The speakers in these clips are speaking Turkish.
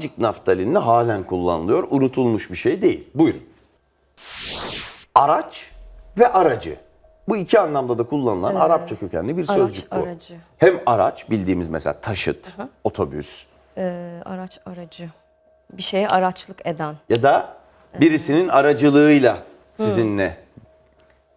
azıcık naftalinle halen kullanılıyor. Unutulmuş bir şey değil. Buyurun. Araç ve aracı. Bu iki anlamda da kullanılan Arapça kökenli bir araç, sözcük bu. aracı. Hem araç bildiğimiz mesela taşıt, otobüs Ee, araç aracı. Bir şeye araçlık eden. ya da birisinin aracılığıyla sizinle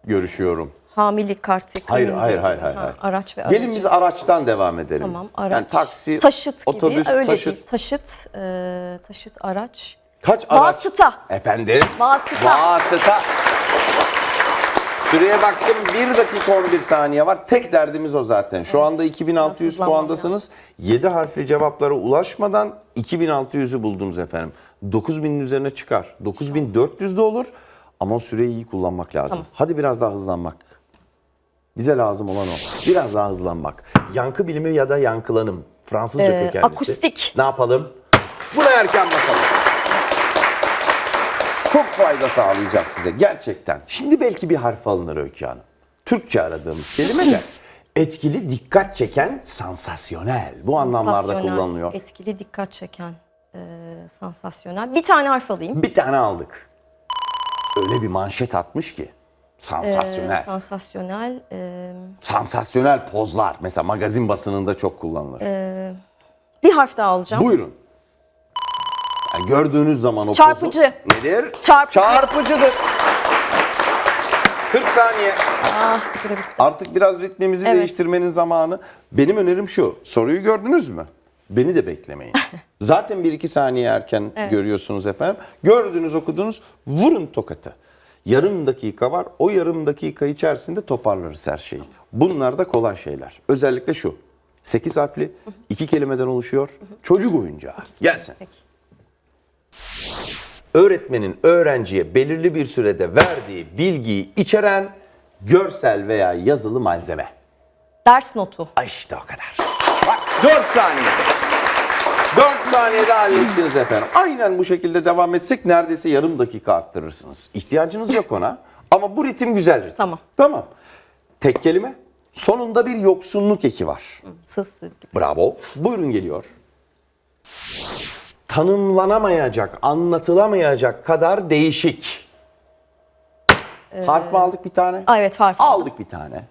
görüşüyorum. Hamilik kartı. Hayır, hayır, gibi. hayır, hayır. Ha, hayır. Araç ve aracı. Gelin biz araçtan devam edelim. Tamam araç. Yani taksi, taşıt gibi. otobüs, Öyle taşıt. değil. Taşıt, e, taşıt araç. Kaç araç? Vasıta. Efendim? Vasıta. Vasıta. Süreye baktım 1 dakika 11 saniye var. Tek derdimiz o zaten. Şu anda 2600 Hızlanmam puandasınız. 7 harfli cevaplara ulaşmadan 2600'ü buldunuz efendim. 9000'in üzerine çıkar. 9400 de olur ama süreyi iyi kullanmak lazım. Tamam. Hadi biraz daha hızlanmak. Bize lazım olan o. Biraz daha hızlanmak. Yankı bilimi ya da yankılanım. Fransızca Ee, kökenlisi. akustik. Ne yapalım? Buna erken bakalım. Çok fayda sağlayacak size gerçekten. Şimdi belki bir harf alınır Öykü Hanım. Türkçe aradığımız kelime de etkili, dikkat çeken, sansasyonel. Bu anlamlarda Sansasyonel, kullanılıyor. Etkili, dikkat çeken. E, sansasyonel. Bir tane harf alayım. Bir tane aldık. Öyle bir manşet atmış ki. Sansasyonel. sansasyonel. e, Sansasyonel pozlar. Mesela magazin basınında çok kullanılır. bir harf daha alacağım. Buyurun. Yani gördüğünüz zaman o Çarpıcı. pozu nedir? Çarpıcı. Çarpıcıdır. 40 saniye. Ah, süre bitti. Artık biraz ritmimizi Evet. değiştirmenin zamanı. Benim önerim şu. Soruyu gördünüz mü? Beni de beklemeyin. Zaten 1-2 saniye erken görüyorsunuz efendim. Gördünüz, okudunuz. Vurun tokatı. Yarım dakika var. O yarım dakika içerisinde toparlarız her şeyi. Bunlar da kolay şeyler. Özellikle şu. 8 harfli, iki kelimeden oluşuyor. Çocuk oyuncağı. Gelsin. Peki. Öğretmenin öğrenciye belirli bir sürede verdiği bilgiyi içeren görsel veya yazılı malzeme. Ders notu. Ay İşte o kadar. Bak 4 saniye. 4 saniyede hallettiniz efendim. Aynen bu şekilde devam etsek neredeyse yarım dakika arttırırsınız. İhtiyacınız yok ona. Ama bu ritim güzel ritim. Tamam. Tamam. Tek kelime. Sonunda bir yoksunluk eki var. Sız söz gibi. Bravo. Buyurun geliyor. Tanımlanamayacak, anlatılamayacak kadar değişik. Harf mı aldık bir tane? Aa, evet harf. Aldık bir tane.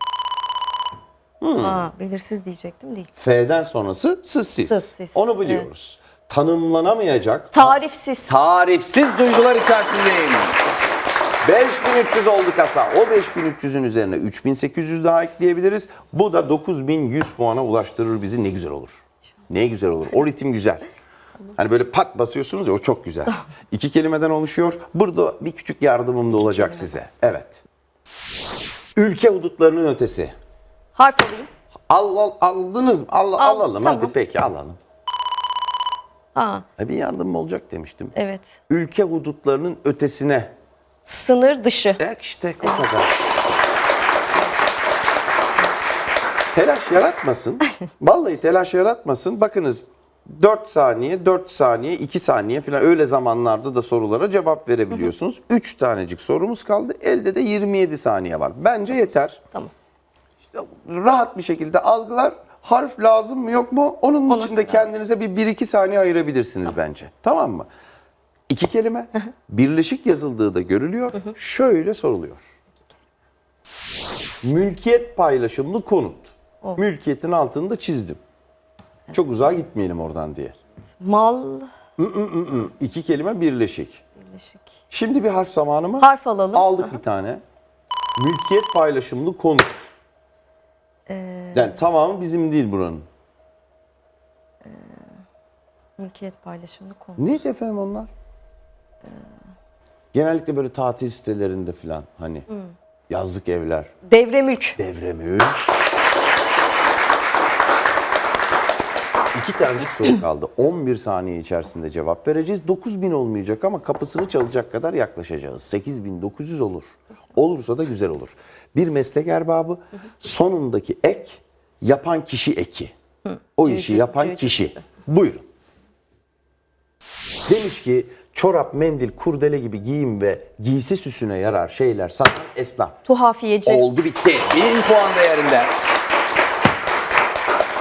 Aa, belirsiz diyecektim değil. F'den sonrası sızsiz. Sızsiz, Onu biliyoruz. Tanımlanamayacak, Tarifsiz. tarifsiz duygular içerisindeyim. 5300 oldu kasa. O 5300'ün üzerine 3800 daha ekleyebiliriz. Bu da 9100 puana ulaştırır bizi. Ne güzel olur. Ne güzel olur. O ritim güzel. Hani böyle pat basıyorsunuz ya o çok güzel. İki kelimeden oluşuyor. Burada bir küçük yardımım da olacak size. Evet. Ülke hudutlarının ötesi. Harf alayım. Al, al- aldınız mı? Al, Al, alalım hadi tamam. peki alalım. Aa, E, bir yardım olacak demiştim. evet. Ülke hudutlarının ötesine. Sınır dışı. E işte o kadar. Telaş yaratmasın. Vallahi telaş yaratmasın. Bakınız 4 saniye, 4 saniye, 2 saniye falan öyle zamanlarda da sorulara cevap verebiliyorsunuz. 3 tanecik sorumuz kaldı. Elde de 27 saniye var. Bence yeter. Tamam. Rahat bir şekilde algılar. Harf lazım mı yok mu? Onun Ona için de kendinize bir 1-2 saniye ayırabilirsiniz bence. Tamam mı? İki kelime birleşik yazıldığı da görülüyor. Şöyle soruluyor. Mülkiyet paylaşımlı konut. Mülkiyetin altını da çizdim. Çok uzağa gitmeyelim oradan diye. Mal. İki kelime birleşik. Birleşik. Şimdi bir harf zamanı mı? Harf alalım. Aldık bir tane. Mülkiyet paylaşımlı konut. Yani tamamı bizim değil buranın. Mülkiyet paylaşımlı konu. Neydi efendim onlar? Genellikle böyle tatil sitelerinde falan hani yazlık evler, Devre mülk. devre mülk. İki tanecik soru kaldı. 11 saniye içerisinde cevap vereceğiz. 9000 olmayacak ama kapısını çalacak kadar yaklaşacağız. 8900 olur. Olursa da güzel olur. Bir meslek erbabı sonundaki ek yapan kişi eki. O işi yapan kişi. Buyurun. Demiş ki çorap, mendil, kurdele gibi giyim ve giysi süsüne yarar şeyler satan esnaf. Tuhafiyeci. Oldu bitti. 1000 puan değerinde.